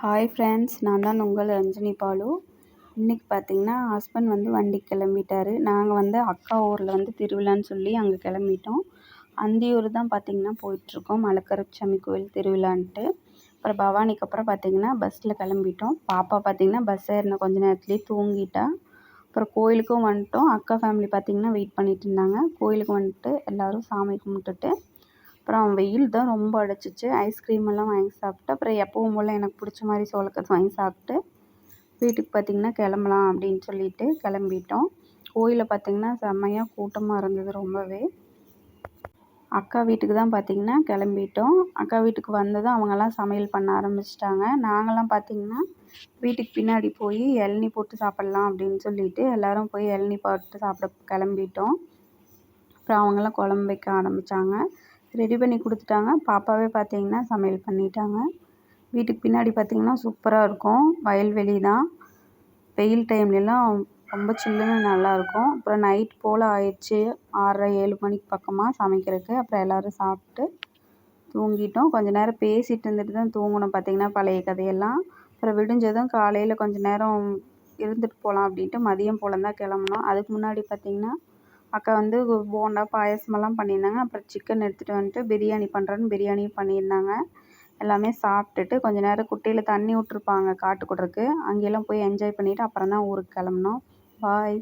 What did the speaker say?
Hi friends நான் தான் உங்கள் ரஞ்சினி பாலு. இன்றைக்கி பார்த்தீங்கன்னா ஹஸ்பண்ட் வந்து வண்டிக்கு கிளம்பிட்டாரு. நாங்கள் வந்து அக்கா ஊரில் வந்து திருவிழான்னு சொல்லி அங்கே கிளம்பிட்டோம். அந்தியூர் தான் பார்த்திங்கன்னா போயிட்டுருக்கோம் மலைக்கருப்பசாமி கோயில் திருவிழான்ட்டு. அப்புறம் பவானிக்கு அப்புறம் பார்த்திங்கன்னா பஸ்ஸில் கிளம்பிட்டோம். பாப்பா பார்த்திங்கன்னா பஸ் ஏறின கொஞ்ச நேரத்துலேயே தூங்கிட்டா. அப்புறம் கோயிலுக்கும் வந்துட்டோம். அக்கா ஃபேமிலி பார்த்திங்கன்னா வெயிட் பண்ணிகிட்டு இருந்தாங்க. கோயிலுக்கு வந்துட்டு எல்லோரும் சாமி கும்பிட்டுட்டு அப்புறம் வெயில் தான் ரொம்ப அடிச்சிச்சு. ஐஸ்கிரீம் எல்லாம் வாங்கி சாப்பிட்டு அப்புறம் எப்பவும் போல் எனக்கு பிடிச்ச மாதிரி சோளக்கத்து வாங்கி சாப்பிட்டு வீட்டுக்கு பார்த்திங்கன்னா கிளம்பலாம் அப்படின்னு சொல்லிட்டு கிளம்பிட்டோம். கோயிலில் பார்த்திங்கன்னா செம்மையாக கூட்டமாக இருந்தது ரொம்பவே. அக்கா வீட்டுக்கு தான் பார்த்திங்கன்னா கிளம்பிட்டோம். அக்கா வீட்டுக்கு வந்ததும் அவங்கெல்லாம் சமையல் பண்ண ஆரம்பிச்சிட்டாங்க. நாங்களாம் பார்த்திங்கன்னா வீட்டுக்கு பின்னாடி போய் இளநி போட்டு சாப்பிட்லாம் அப்படின்னு சொல்லிட்டு எல்லோரும் போய் இளநி போட்டு சாப்பிட கிளம்பிட்டோம். அப்புறம் அவங்களாம் குழம்பு வைக்க ஆரம்பித்தாங்க ரெடி பண்ணி கொடுத்துட்டாங்க. பாப்பாவே பார்த்தீங்கன்னா சமையல் பண்ணிட்டாங்க. வீட்டுக்கு பின்னாடி பார்த்திங்கன்னா சூப்பராக இருக்கும். வயல்வெளி தான். வெயில் டைம்லலாம் ரொம்ப சில்லுன்னு நல்லாயிருக்கும் அப்புறம் நைட் போல் ஆயிடுச்சு. ஆறரை ஏழு மணிக்கு பக்கமாக சமைக்கிறதுக்கு. அப்புறம் எல்லோரும் சாப்பிட்டு தூங்கிட்டோம். கொஞ்ச நேரம் பேசிகிட்டு இருந்துட்டு தான் தூங்கினோம் பார்த்திங்கன்னா பழைய கதையெல்லாம். அப்புறம் விடிஞ்சதும் காலையில் கொஞ்ச நேரம் இருந்துட்டு போகலாம் அப்படின்ட்டு மதியம் போல் தான் கிளம்புனோம். அதுக்கு முன்னாடி பார்த்திங்கன்னா அக்கா வந்து போண்டா பாயசமெல்லாம் பண்ணியிருந்தாங்க. அப்புறம் சிக்கன் எடுத்துகிட்டு வந்துட்டு பிரியாணி பண்ணுறேன்னு பிரியாணியும் பண்ணியிருந்தாங்க. எல்லாமே சாப்பிட்டுட்டு கொஞ்ச நேரம் குட்டையில் தண்ணி விட்ருப்பாங்க காட்டுக்குட்ருக்கு அங்கேயெல்லாம் போய் என்ஜாய் பண்ணிவிட்டு அப்புறம் தான் ஊருக்கு கிளம்புனோம். பாய்